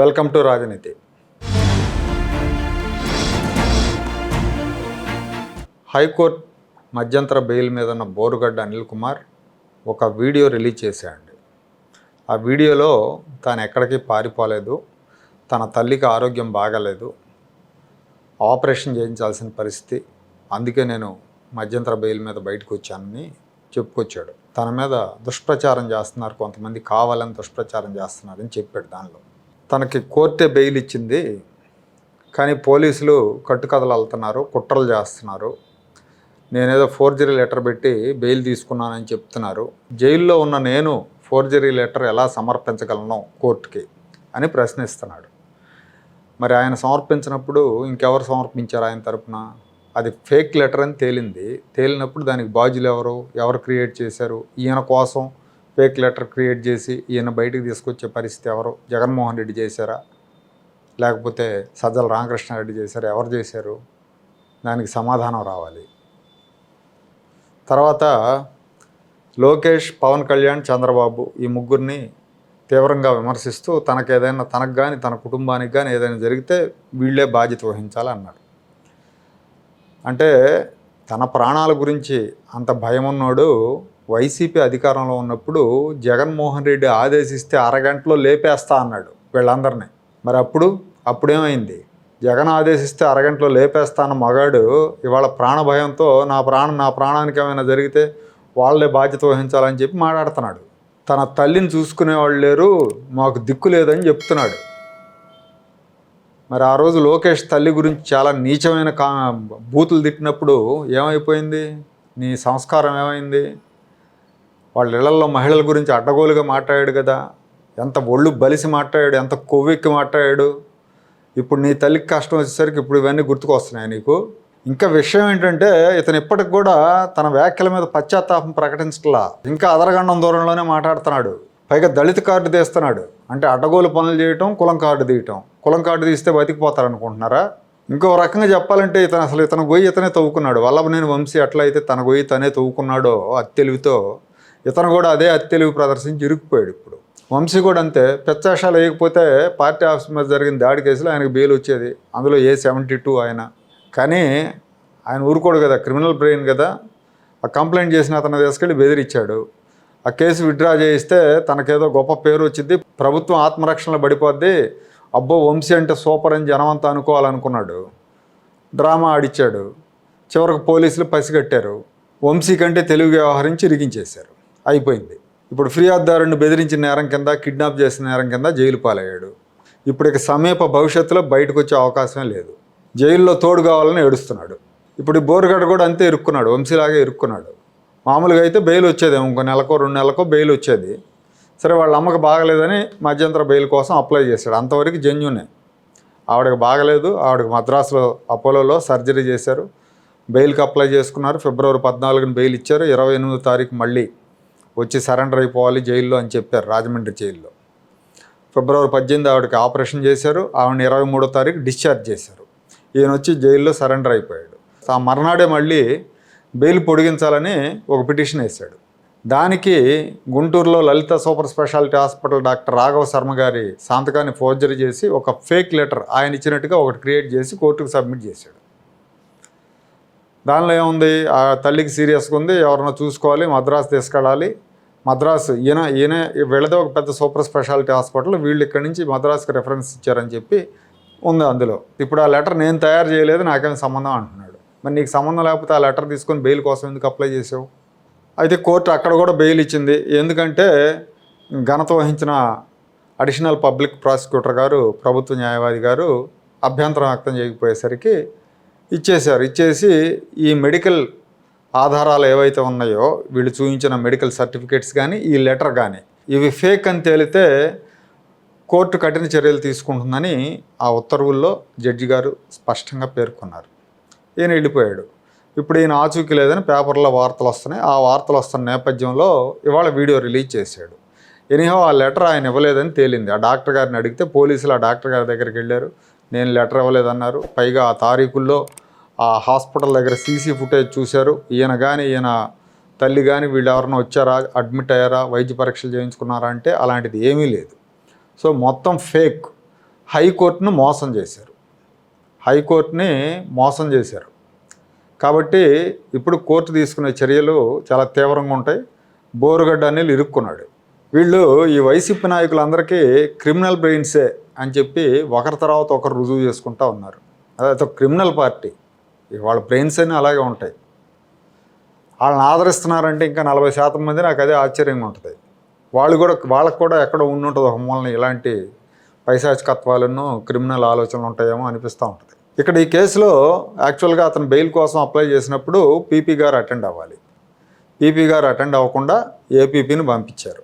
Welcome to Rajneeti. High court మధ్యంతర bail మీద ఉన్న బోరుగడ్డ అనిల్ కుమార్ ఒక వీడియో రిలీజ్ చేశాడండి. ఆ వీడియోలో తాను ఎక్కడికి పారిపోలేదు తన తల్లికి ఆరోగ్యం బాగాలేదు ఆపరేషన్ చేయించాల్సిన పరిస్థితి అందుకే నేను మధ్యంతర బెయిల్ మీద బయటకు వచ్చానని చెప్పుకొచ్చాడు. తన మీద దుష్ప్రచారం చేస్తున్నారు కొంతమంది కావాలని దుష్ప్రచారం చేస్తున్నారని చెప్పాడు దానిలో. తనకి కోర్టే బెయిల్ ఇచ్చింది. కానీ పోలీసులు కట్టుకథలు వెళ్తున్నారు కుట్రలు చేస్తున్నారు. నేనేదో ఫోర్జరీ లెటర్ పెట్టి బెయిల్ తీసుకున్నానని చెప్తున్నారు. జైల్లో ఉన్న నేను ఫోర్జరీ లెటర్ ఎలా సమర్పించగలను కోర్టుకి అని ప్రశ్నిస్తున్నాడు. మరి ఆయన సమర్పించినప్పుడు ఇంకెవరు సమర్పించారు ఆయన తరపున? అది ఫేక్ లెటర్ అని తేలింది. తేలినప్పుడు దానికి బాధ్యులు ఎవరు? ఎవరు క్రియేట్ చేశారు? ఈయన కోసం ఫేక్ లెటర్ క్రియేట్ చేసి ఈయన బయటకు తీసుకొచ్చే పరిస్థితి ఎవరు? జగన్మోహన్ రెడ్డి చేశారా? లేకపోతే సజ్జల రామకృష్ణారెడ్డి చేశారు? ఎవరు చేశారు? దానికి సమాధానం రావాలి. తర్వాత లోకేష్ పవన్ కళ్యాణ్ చంద్రబాబు ఈ ముగ్గురిని తీవ్రంగా విమర్శిస్తూ తనకు ఏదైనా తనకు కానీ తన కుటుంబానికి కానీ ఏదైనా జరిగితే వీళ్ళే బాధ్యత వహించాలి అన్నాడు అంటే తన ప్రాణాల గురించి అంత భయం ఉన్నాడు వైసీపీ అధికారంలో ఉన్నప్పుడు జగన్మోహన్ రెడ్డి ఆదేశిస్తే అరగంటలో లేపేస్తా అన్నాడు వీళ్ళందరినీ. మరి అప్పుడు? అప్పుడేమైంది? జగన్ ఆదేశిస్తే అరగంటలో లేపేస్తా అన్న మగాడు ఇవాళ ప్రాణ భయంతో నా ప్రాణం నా ప్రాణానికి ఏమైనా జరిగితే వాళ్ళే బాధ్యత వహించాలని చెప్పి మాట్లాడుతున్నాడు. తన తల్లిని చూసుకునేవాళ్ళు లేరు మాకు దిక్కు లేదని చెప్తున్నాడు. మరి ఆ రోజు లోకేష్ తల్లి గురించి చాలా నీచమైన కా బూతులు తిట్టినప్పుడు ఏమైపోయింది? నీ సంస్కారం ఏమైంది? వాళ్ళ ఇళ్ళలో మహిళల గురించి అడ్డగోలుగా మాట్లాడాడు కదా. ఎంత ఒళ్ళు బలిసి మాట్లాడాడు ఎంత కొవ్వెక్కి మాట్లాడాడు. ఇప్పుడు నీ తల్లికి కష్టం వచ్చేసరికి ఇప్పుడు ఇవన్నీ గుర్తుకొస్తున్నాయి నీకు. ఇంకా విషయం ఏంటంటే ఇతను ఇప్పటికి కూడా తన వ్యాఖ్యల మీద పశ్చాత్తాపం ప్రకటించట్లా. ఇంకా అదరగండం దూరంలోనే మాట్లాడుతున్నాడు. పైగా దళిత కార్డు తీస్తున్నాడు. అంటే అడ్డగోలు పనులు చేయటం కులం కార్డు తీయటం. కులం కార్డు తీస్తే బతికిపోతారు అనుకుంటున్నారా ఇంకో రకంగా చెప్పాలంటే ఇతను అసలు ఇతను గొయ్యి ఇతనే తవ్వుకున్నాడు. వల్లభనేని వంశీ ఎట్లయితే తన గొయ్యి తనే తవ్వుకున్నాడో అత్తెలివితో ఇతను కూడా అదే అత్తెలివి ప్రదర్శించి ఇరుక్కుపోయాడు ఇప్పుడు. వంశీ కూడా అంతే. పెచ్చాషాలు వేయకపోతే పార్టీ ఆఫీస్ మీద జరిగిన దాడి కేసులో ఆయనకు బెయిల్ వచ్చేది. అందులో ఏ సెవెంటీ టూ ఆయన కానీ ఆయన ఊరుకోడు కదా క్రిమినల్ బ్రెయిన్ కదా. ఆ కంప్లైంట్ చేసిన అతను తీసుకెళ్ళి బెదిరిచ్చాడు. ఆ కేసు విత్డ్రా చేయిస్తే తనకేదో గొప్ప పేరు వచ్చింది ప్రభుత్వం ఆత్మరక్షణలో పడిపోద్ది. అబ్బో వంశీ అంటే సూపర్ అని జనమంతా అనుకోవాలనుకున్నాడు. డ్రామా ఆడిచ్చాడు. చివరికి పోలీసులు పసిగట్టారు. వంశీ కంటే తెలుగు వ్యవహరించి ఇరిగించేశారు అయిపోయింది. ఇప్పుడు ఫిర్యాదుదారుని బెదిరించిన నేరం కింద కిడ్నాప్ చేసిన నేరం కింద జైలు పాలయ్యాడు. ఇప్పుడు ఇక సమీప భవిష్యత్తులో బయటకు వచ్చే అవకాశమే లేదు. జైల్లో తోడు కావాలని ఏడుస్తున్నాడు. ఇప్పుడు ఈ బోరుగడ్డ కూడా అంతే ఇరుక్కున్నాడు వంశీలాగే ఇరుక్కున్నాడు. మామూలుగా అయితే బెయిల్ వచ్చేది ఇంకో నెలకో రెండు నెలకో బెయిల్ వచ్చేది. సరే వాళ్ళ అమ్మకి బాగలేదని మధ్యంతర బెయిల్ కోసం అప్లై చేశాడు. అంతవరకు జెన్యునే. ఆవిడకి బాగలేదు ఆవిడకి మద్రాసులో అపోలోలో సర్జరీ చేశారు. బెయిల్కి అప్లై చేసుకున్నారు. ఫిబ్రవరి పద్నాలుగున బెయిల్ ఇచ్చారు. ఇరవై ఎనిమిదో తారీఖు మళ్ళీ వచ్చి సరెండర్ అయిపోవాలి జైల్లో అని చెప్పారు రాజమండ్రి జైల్లో. ఫిబ్రవరి పద్దెనిమిది ఆవిడకి ఆపరేషన్ చేశారు. ఆవిడని ఇరవై మూడో తారీఖు డిశ్చార్జ్ చేశారు. ఈయన వచ్చి జైల్లో సరెండర్ అయిపోయాడు. ఆ మర్నాడే మళ్ళీ బెయిల్ పొడిగించాలని ఒక పిటిషన్ వేశాడు. దానికి గుంటూరులో Lalitha super speciality hospital doctor Raghava Sharma గారి సంతకాన్ని ఫోర్జరీ చేసి ఒక ఫేక్ లెటర్ ఆయన ఇచ్చినట్టుగా ఒకటి క్రియేట్ చేసి కోర్టుకు సబ్మిట్ చేశాడు. దానిలో ఏముంది? ఆ తల్లికి సీరియస్గా ఉంది. ఎవరన్నా చూసుకోవాలి మద్రాసు తీసుకెళ్ళాలి. మద్రాసు ఈయన ఈయన వీళ్ళదే ఒక పెద్ద సూపర్ స్పెషాలిటీ హాస్పిటల్ వీళ్ళు ఇక్కడి నుంచి మద్రాసుకి రెఫరెన్స్ ఇచ్చారని చెప్పి ఉంది అందులో. ఇప్పుడు ఆ లెటర్ నేను తయారు చేయలేదు నాకేం సంబంధం అంటున్నాడు. మరి నీకు సంబంధం లేకపోతే ఆ లెటర్ తీసుకొని బెయిల్ కోసం ఎందుకు అప్లై చేసావు? అయితే కోర్టు అక్కడ కూడా బెయిల్ ఇచ్చింది. ఎందుకంటే ఘనత వహించిన అడిషనల్ పబ్లిక్ ప్రాసిక్యూటర్ గారు ప్రభుత్వ న్యాయవాది గారు అభ్యంతరం వ్యక్తం చేయకపోయేసరికి ఇచ్చేశారు. ఇచ్చేసి ఈ మెడికల్ ఆధారాలు ఏవైతే ఉన్నాయో వీళ్ళు చూపించిన మెడికల్ సర్టిఫికేట్స్ కానీ ఈ లెటర్ కానీ ఇవి ఫేక్ అని తేలితే కోర్టు కఠిన చర్యలు తీసుకుంటుందని ఆ ఉత్తర్వుల్లో జడ్జి గారు స్పష్టంగా పేర్కొన్నారు. ఈయన వెళ్ళిపోయాడు. ఇప్పుడు ఈయన ఆచూకీ లేదని పేపర్లో వార్తలు వస్తున్నాయి. ఆ వార్తలు వస్తున్న నేపథ్యంలో ఇవాళ వీడియో రిలీజ్ చేశాడు. ఎనీహో ఆ లెటర్ ఆయన ఇవ్వలేదని తేలింది. ఆ డాక్టర్ గారిని అడిగితే పోలీసులు ఆ డాక్టర్ గారి దగ్గరికి వెళ్ళారు. నేను లెటర్ ఇవ్వలేదన్నారు. పైగా ఆ తారీఖుల్లో ఆ హాస్పిటల్ దగ్గర సీసీ ఫుటేజ్ చూశారు. ఈయన కానీ ఈయన తల్లి కానీ వీళ్ళు ఎవరైనా వచ్చారా అడ్మిట్ అయ్యారా వైద్య పరీక్షలు చేయించుకున్నారా అంటే అలాంటిది ఏమీ లేదు. సో మొత్తం ఫేక్ హైకోర్టును మోసం చేశారు. హైకోర్టుని మోసం చేశారు. కాబట్టి ఇప్పుడు కోర్టు తీసుకునే చర్యలు చాలా తీవ్రంగా ఉంటాయి. బోరుగడ్డ అనిల్ ఇరుక్కున్నాడు. వీళ్ళు ఈ వైసీపీ నాయకులందరికీ క్రిమినల్ బ్రెయిన్సే అని చెప్పి ఒకరి తర్వాత ఒకరు రుజువు చేసుకుంటా ఉన్నారు. అదొక క్రిమినల్ పార్టీ. వాళ్ళ బ్రెయిన్స్ అన్నీ అలాగే ఉంటాయి. వాళ్ళని ఆదరిస్తున్నారంటే ఇంకా నలభై శాతం మంది నాకు అదే ఆశ్చర్యంగా ఉంటుంది. వాళ్ళు కూడా వాళ్ళకు కూడా ఎక్కడ ఉండుంటుంది ఒక మూలన ఇలాంటి పైశాచికత్వాలను క్రిమినల్ ఆలోచనలు ఉంటాయేమో అనిపిస్తూ ఉంటుంది. ఇక్కడ ఈ కేసులో యాక్చువల్గా అతను బెయిల్ కోసం అప్లై చేసినప్పుడు పీపీ గారు అటెండ్ అవ్వాలి. పీపీ గారు అటెండ్ అవ్వకుండా ఏపీపీని పంపించారు.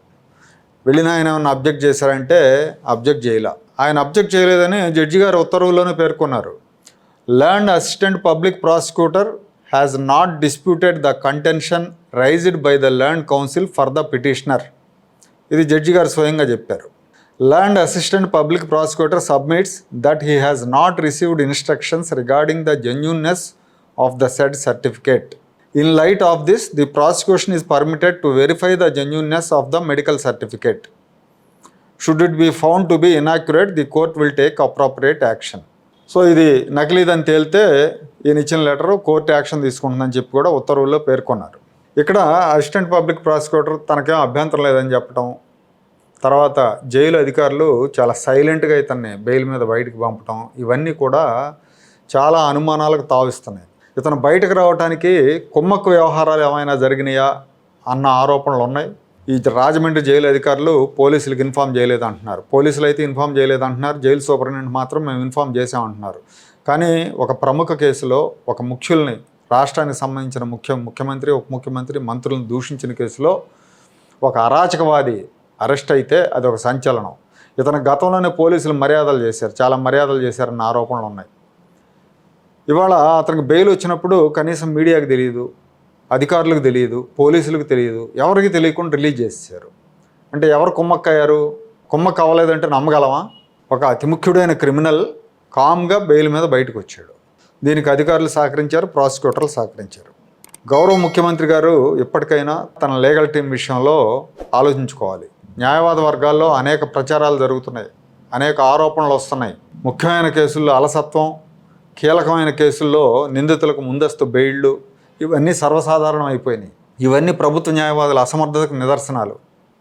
వెళ్ళిన ఆయన ఏమైనా అబ్జెక్ట్ చేశారంటే అబ్జెక్ట్ చేయలే. ఆయన అబ్జెక్ట్ చేయలేదని జడ్జి గారు ఉత్తర్వుల్లోనే పేర్కొన్నారు. learned assistant public prosecutor has not disputed the contention raised by the learned counsel for the petitioner ఇది జడ్జి గారు స్వయంగా చెప్పారు learned assistant public prosecutor submits that he has not received instructions regarding the genuineness of the said certificate in light of this the prosecution is permitted to verify the genuineness of the medical certificate should it be found to be inaccurate the court will take appropriate action so ఇది నకిలీదని తేలితే ఈయన ఇచ్చిన letter court action తీసుకుంటుందని చెప్పి కూడా ఉత్తర్వుల్లో పేర్కొన్నారు. ఇక్కడ అసిస్టెంట్ పబ్లిక్ ప్రాసిక్యూటర్ తనకేం అభ్యంతరం లేదని చెప్పడం తర్వాత జైలు అధికారులు చాలా సైలెంట్గా ఇతన్ని బెయిల్ మీద బయటికి పంపటం ఇవన్నీ కూడా చాలా అనుమానాలకు తావిస్తున్నాయి. ఇతను బయటకు రావడానికి కుమ్మక్కు వ్యవహారాలు ఏమైనా జరిగినాయా అన్న ఆరోపణలు ఉన్నాయి ఈ రాజమండ్రి జైలు అధికారులు పోలీసులకు ఇన్ఫామ్ చేయలేదు అంటున్నారు పోలీసులు అయితే ఇన్ఫామ్ చేయలేదు అంటున్నారు జైలు సూపరింటెండెంట్ మాత్రం మేము ఇన్ఫామ్ చేసామంటున్నారు కానీ ఒక ప్రముఖ కేసులో ఒక ముఖ్యుల్ని రాష్ట్రానికి సంబంధించిన ముఖ్య ముఖ్యమంత్రి ఉప ముఖ్యమంత్రి మంత్రులను దూషించిన కేసులో ఒక అరాచకవాది అరెస్ట్ అయితే అది ఒక సంచలనం. ఇతను గతంలోనే పోలీసులు మర్యాదలు చేశారు. చాలా మర్యాదలు చేశారన్న ఆరోపణలు ఉన్నాయి. ఇవాళ అతనికి బెయిల్ వచ్చినప్పుడు కనీసం మీడియాకి తెలియదు అధికారులకు తెలియదు పోలీసులకు తెలియదు ఎవరికి తెలియకుండా రిలీజ్ చేశారు అంటే ఎవరు కుమ్మక్కయ్యారు? కుమ్మక్క అవ్వలేదంటే నమ్మగలమా? ఒక అతి ముఖ్యుడైన క్రిమినల్ కామ్గా బెయిల్ మీద బయటకు వచ్చాడు. దీనికి అధికారులు సహకరించారు ప్రాసిక్యూటర్లు సహకరించారు. గౌరవ ముఖ్యమంత్రి గారు ఎప్పటికైనా తన లీగల్ టీం విషయంలో ఆలోచించుకోవాలి. న్యాయవాద వర్గాల్లో అనేక ప్రచారాలు జరుగుతున్నాయి అనేక ఆరోపణలు వస్తున్నాయి. ముఖ్యమైన కేసుల్లో అలసత్వం కీలకమైన కేసుల్లో నిందితులకు ముందస్తు బెయిళ్ళు ఇవన్నీ సర్వసాధారణం అయిపోయినాయి. ఇవన్నీ ప్రభుత్వ న్యాయవాదుల అసమర్థతకు నిదర్శనాలు.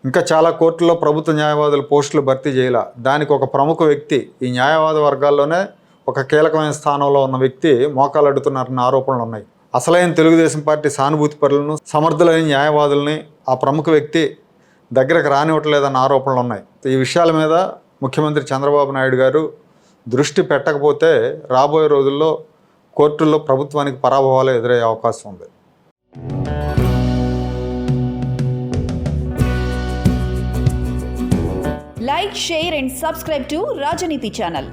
ఇంకా చాలా కోర్టుల్లో ప్రభుత్వ న్యాయవాదుల పోస్టులు భర్తీ చేయాల. దానికి ఒక ప్రముఖ వ్యక్తి ఈ న్యాయవాద వర్గాల్లోనే ఒక కీలకమైన స్థానంలో ఉన్న వ్యక్తి మోకాలు అడుగుతున్నారన్న ఆరోపణలు ఉన్నాయి. అసలైన తెలుగుదేశం పార్టీ సానుభూతి పరులను సమర్థులైన న్యాయవాదుల్ని ఆ ప్రముఖ వ్యక్తి దగ్గరకు రానివ్వట్లేదన్న ఆరోపణలు ఉన్నాయి. ఈ విషయాల మీద ముఖ్యమంత్రి చంద్రబాబు నాయుడు గారు దృష్టి పెట్టకపోతే రాబోయే రోజుల్లో కోర్టుల్లో ప్రభుత్వానికి పరాభవాలు ఎదురయ్యే అవకాశం ఉంది. Like share and subscribe to Rajneeti channel